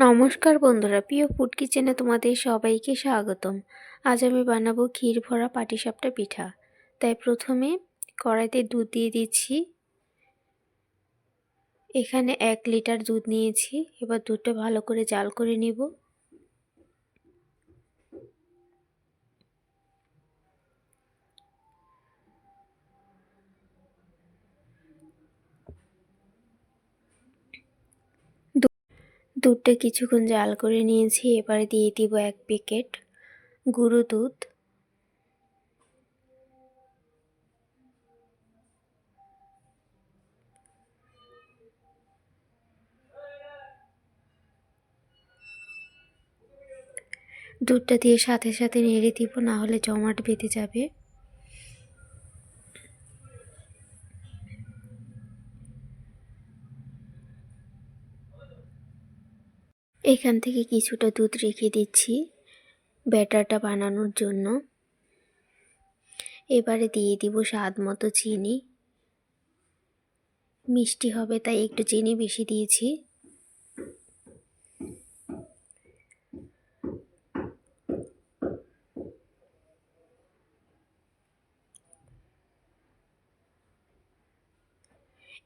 নমস্কার বন্ধুরা, প্রিয় ফুড কিচেনে তোমাদের সবাইকে স্বাগতম। আজ আমি বানাবো ক্ষীর ভরা পাটিসাপটা পিঠা। তাই প্রথমে কড়াইতে দুধ দিয়ে দিচ্ছি। এখানে এক লিটার দুধ নিয়েছি। এবার দুধটা ভালো করে জাল করে নিব। দুধটা কিছুক্ষণ জাল করে নিয়েছি, এবারে দিয়ে দিব এক প্যাকেট গুঁড়ো দুধ। দুধটা দিয়ে সাথে সাথে নেড়ে দিব, না হলে জমাট বেঁধে যাবে। এখান থেকে কিছুটা দুধ রেখে দিচ্ছি ব্যাটারটা বানানোর জন্য। এবারে দিয়ে দিব স্বাদ মতো চিনি। মিষ্টি হবে তাই একটু চিনি বেশি দিয়েছি।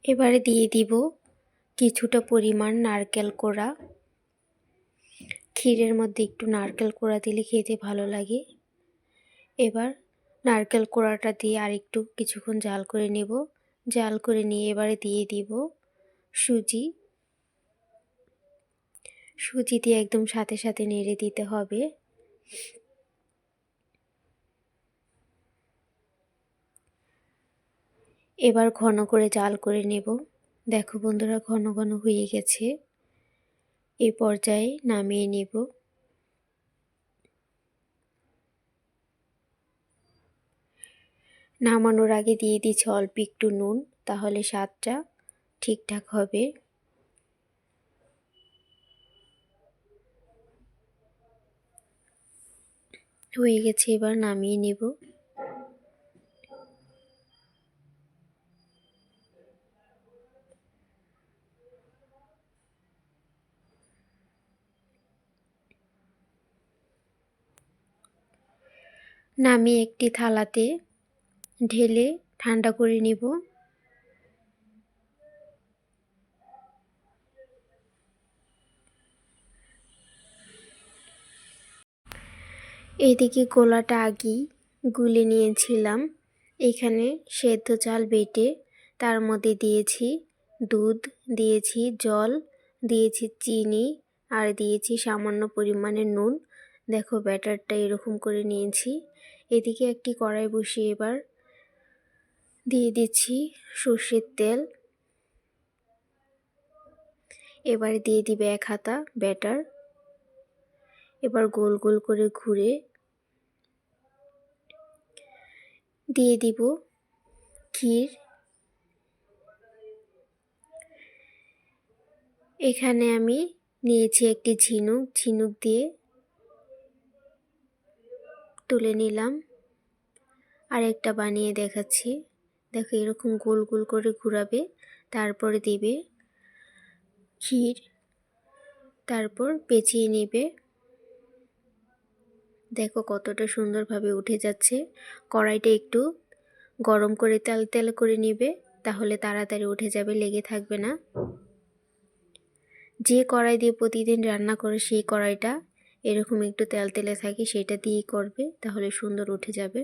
এবারে দিয়ে দিব কিছুটা পরিমাণ নারকেল কোড়া। ক্ষীরের মধ্যে একটু নারকেল কোড়া দিলে খেতে ভালো লাগে। এবার নারকেল কোড়াটা দিয়ে আর একটু কিছুক্ষণ জাল করে নেব। জাল করে নিয়ে এবারে দিয়ে দিব সুজি। সুজি দিয়ে একদম সাথে সাথে নেড়ে দিতে হবে। এবার ঘন করে জাল করে নেব। দেখো বন্ধুরা, ঘন ঘন হয়ে গেছে। এ পর্যায়ে নামিয়ে নেব। নামানোর আগে দিয়ে দিচ্ছি অল্প একটু নুন, তাহলে স্বাদটা ঠিকঠাক হবে। হয়ে গেছে, এবার নামিয়ে নেব। নামিয়ে একটি থালাতে ঢেলে ঠান্ডা করে নিব। এদিকে গোলাটা আগেই গুলে নিয়েছিলাম। এখানে সেদ্ধ চাল বেটে তার মধ্যে দিয়েছি দুধ, দিয়েছি জল, দিয়েছি চিনি আর দিয়েছি সামান্য পরিমাণে নুন। দেখো ব্যাটারটা এরকম করে নিয়েছি। এদিকে একটি কড়াই বসিয়ে এবার দিয়ে দিচ্ছি সর্ষের তেল। এবারে দিয়ে দিবে এক হাতা ব্যাটার। এবার গোল গোল করে ঘুরে দিয়ে দিব ক্ষীর। এখানে আমি নিয়েছি একটি ঝিনুক। ঝিনুক দিয়ে তুলে নিলাম। আর একটা বানিয়ে দেখাচ্ছি। দেখো এরকম গোল গোল করে ঘুরাবে, তারপরে দিবে ক্ষীর, তারপর পেঁচিয়ে নেবে। দেখো কতটা সুন্দরভাবে উঠে যাচ্ছে। কড়াইটা একটু গরম করে তেল তেল করে নেবে, তাহলে তাড়াতাড়ি উঠে যাবে, লেগে থাকবে না। যে কড়াই দিয়ে প্রতিদিন রান্না করে সেই কড়াইটা এরকম একটু তেল তেলে থাকে সেটা দিয়েই করবে, তাহলে সুন্দর উঠে যাবে।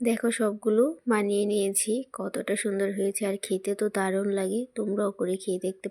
দেখো সবগুলো মানিয়ে নিয়েছি, কতটা সুন্দর হয়েছে, আর খেতে তো দারুণ লাগে, তোমরাও করে খেয়ে দেখতে